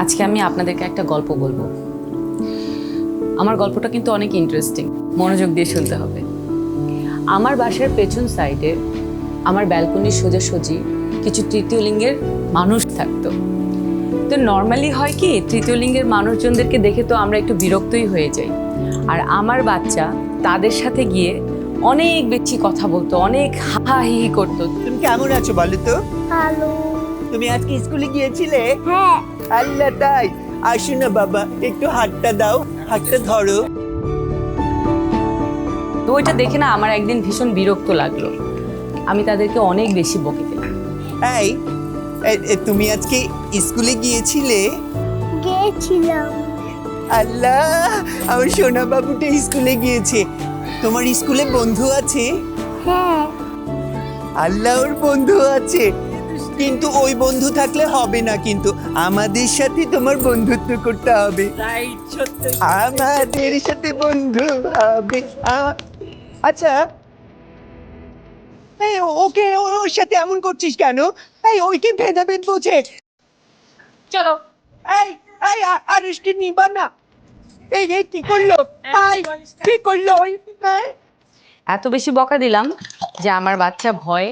আজকে আমি আপনাদেরকে একটা গল্প বলব। আমার গল্পটা কিন্তু অনেক ইন্টারেস্টিং মনোযোগ দিয়ে শুনতে হবে। আমার বাসার পেছন সাইডে আমার ব্যালকনির সোজাসুজি কিছু তৃতীয় লিঙ্গের মানুষ থাকতো। তো নর্মালি হয় কি তৃতীয় লিঙ্গের মানুষজনদেরকে দেখে তো আমরা একটু বিরক্তই হয়ে যাই। আর আমার বাচ্চা তাদের সাথে গিয়ে অনেক বেশি কথা বলতো অনেক হা হি হি করতো। তুমি কেমন আছো বলো তো? হ্যালো তুমি আজকে স্কুলে গিয়েছিলে? হ্যাঁ। আল্লাহ তাই। আসো না বাবা একটু হাতটা দাও হাতটা ধরো। তো ওইটা দেখে না আমার একদিন ভীষণ বিরক্ত লাগল। আমি তাদেরকে অনেক বেশি বকে দিলাম এই এ- এ, তুমি আজকে স্কুলে গিয়েছিলে? গেছিলাম আল্লাহ আমার সোনা বাবুটা স্কুলে গিয়েছে। তোমার স্কুলে বন্ধু আছে? হ্যাঁ। আল্লাহ ওর বন্ধু আছে। কিন্তু ওই বন্ধু থাকলে হবে না কিন্তু। আমাদের সাথে তোমার বন্ধুত্ব করতে হবে। আমাদের সাথে বন্ধু হবে। আচ্ছা এই ওকে ওর সাথে এমন করছিস কেন? এই ওই কি ভেদাভেদ বোঝে চলো। এই এই আরেসটি নিবা না। এই এই কি করল? এই, কি করল? ওই এই? এত বেশি বকা দিলাম যে আমার বাচ্চা ভয়ে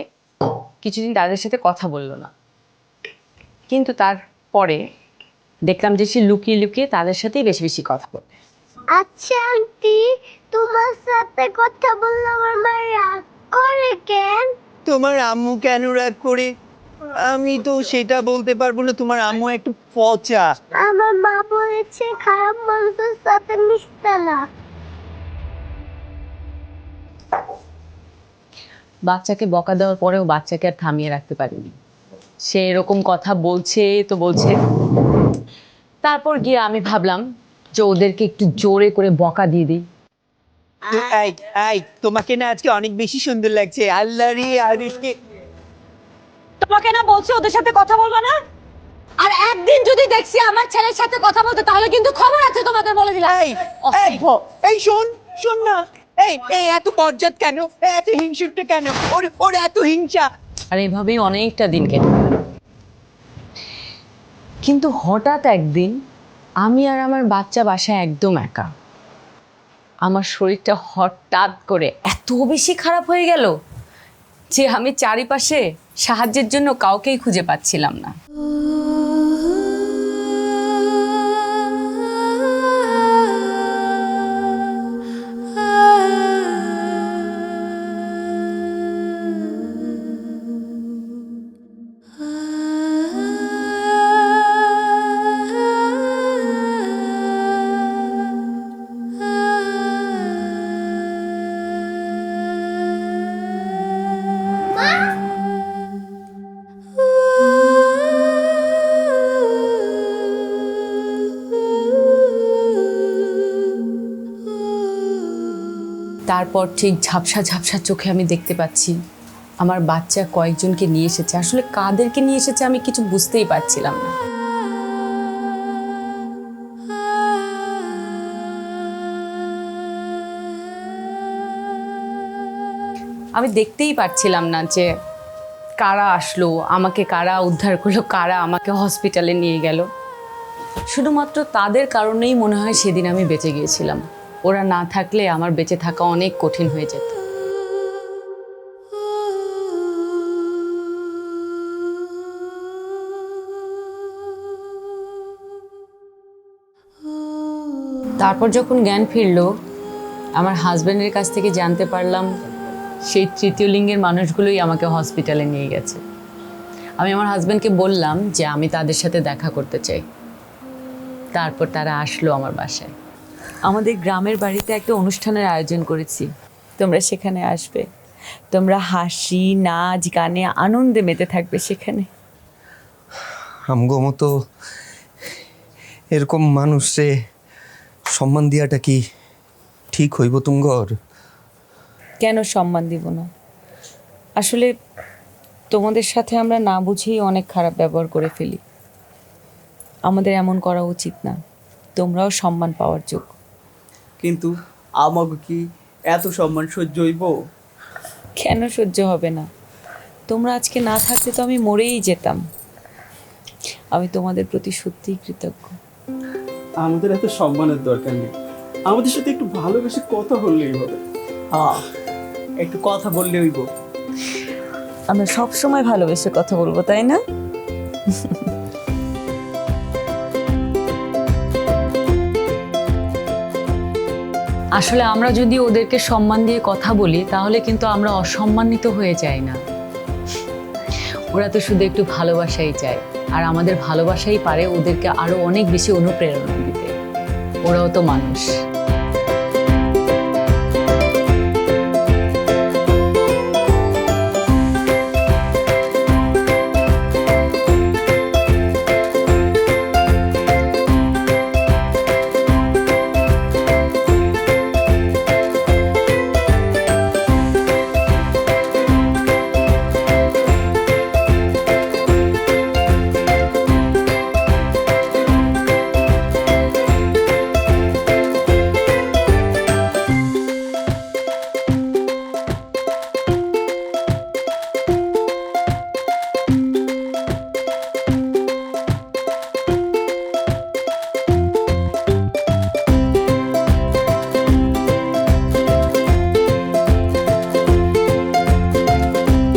কিছুদিন তাদের সাথে কথা বলল না। কিন্তু তারপরে দেখলাম যে সে লুকিয়ে লুকিয়ে তাদের সাথেই বেশি বেশি কথা বলে। আচ্ছা আন্টি তোমার সাথে কথা বললে আমার মা রাগ করে কেন? তোমার আম্মু কেন রাগ করে? আমি তো সেটা বলতে পারব না তোমার আম্মু একটু পচা। আমার মা বলেছে খারাপ মানুষের সাথে মিশতে না। বাচ্চাকে বকা দেওয়ার পরেও বাচ্চাকে আর থামিয়ে রাখতে পারিনি। সে এরকম কথা বলছে তো বলছে। তারপর গিয়ে আমি ভাবলাম যে ওদেরকে একটু জোরে করে বকা দিয়ে দিই। এই এই তোমাকে না আজকে অনেক বেশি সুন্দর লাগছে। আল্লাহ রে আরিফকে তোমাকে না বলছি ওদের সাথে কথা বলব না? আর একদিন যদি দেখছি আমার ছেলের সাথে কথা বলতে তাহলে কিন্তু খবর আছে তোমাদের বলে দিলাম। এই এই এই শোন শোন না। এই এই এত বজ্জাত কেন? এত হিংসুকটা কেন? ওর ওর এত হিংসা। আর এভাবেই অনেকটা দিন কেটে গেল। কিন্তু হঠাৎ একদিন আমি আর আমার বাচ্চা বাসায় একদম একা আমার শরীরটা হঠাৎ করে এত বেশি খারাপ হয়ে গেল যে আমি চারিপাশে সাহায্যের জন্য কাউকেই খুঁজে পাচ্ছিলাম না তারপর ঠিক ঝাপসা ঝাপসা চোখে আমি দেখতে পাচ্ছি, আমার বাচ্চা কয়েকজনকে নিয়ে এসেছে। আসলে কাদেরকে নিয়ে এসেছে আমি কিছু বুঝতেই পারছিলাম না। আমি দেখতেই পারছিলাম না যে কারা আসলো, আমাকে কারা উদ্ধার করল, কারা আমাকে হসপিটালে নিয়ে গেল। শুধুমাত্র তাদের কারণেই মনে হয় সেদিন আমি বেঁচে গিয়েছিলাম। ওরা না থাকলে আমার বেঁচে থাকা অনেক কঠিন হয়ে যেত। তারপর যখন জ্ঞান ফিরল, আমার হাজব্যান্ডের কাছ থেকে জানতে পারলাম, সেই তৃতীয় লিঙ্গের মানুষগুলোই আমাকে হসপিটালে নিয়ে গেছে। আমি আমার হাজব্যান্ডকে বললাম যে আমি তাদের সাথে দেখা করতে চাই। তারপর তারা আসলো আমার বাসায়। আমাদের গ্রামের বাড়িতে একটা অনুষ্ঠানের আয়োজন করেছি। তোমরা সেখানে আসবে। তোমরা হাসি নাচ গানে আনন্দে মেতে থাকবে সেখানে। আমগো মতো এরকম মানুষে সম্মান দেওয়াটা কি ঠিক হইব তুঙ্গর কেন সম্মান দিব না? আসলে তোমাদের সাথে আমরা না বুঝেই অনেক খারাপ ব্যবহার করে ফেলি। আমাদের এমন করা উচিত না। তোমরাও সম্মান পাওয়ার যোগ্য। কিন্তু আমাকে কি এত সম্মান সহ্য হইব? কেন সহ্য হবে না? তোমরা আজকে না থাকলে তো আমি মরেই যেতাম। আমি তোমাদের প্রতি সত্যিই কৃতজ্ঞ। আমাদের এত সম্মানের দরকার নেই। আমাদের সাথে একটু ভালোবেসে কথা বললেই হবে। হ্যাঁ একটু কথা বললে হইব। আমরা সব সময় ভালোবেসে কথা বলব তাই না? আসলে আমরা যদি ওদেরকে সম্মান দিয়ে কথা বলি, তাহলে কিন্তু আমরা অসম্মানিত হয়ে যাই না। ওরা তো শুধু একটু ভালোবাসাই চায়, আর আমাদের ভালোবাসাই পারে ওদেরকে আরও অনেক বেশি অনুপ্রেরণা দিতে। ওরাও তো মানুষ।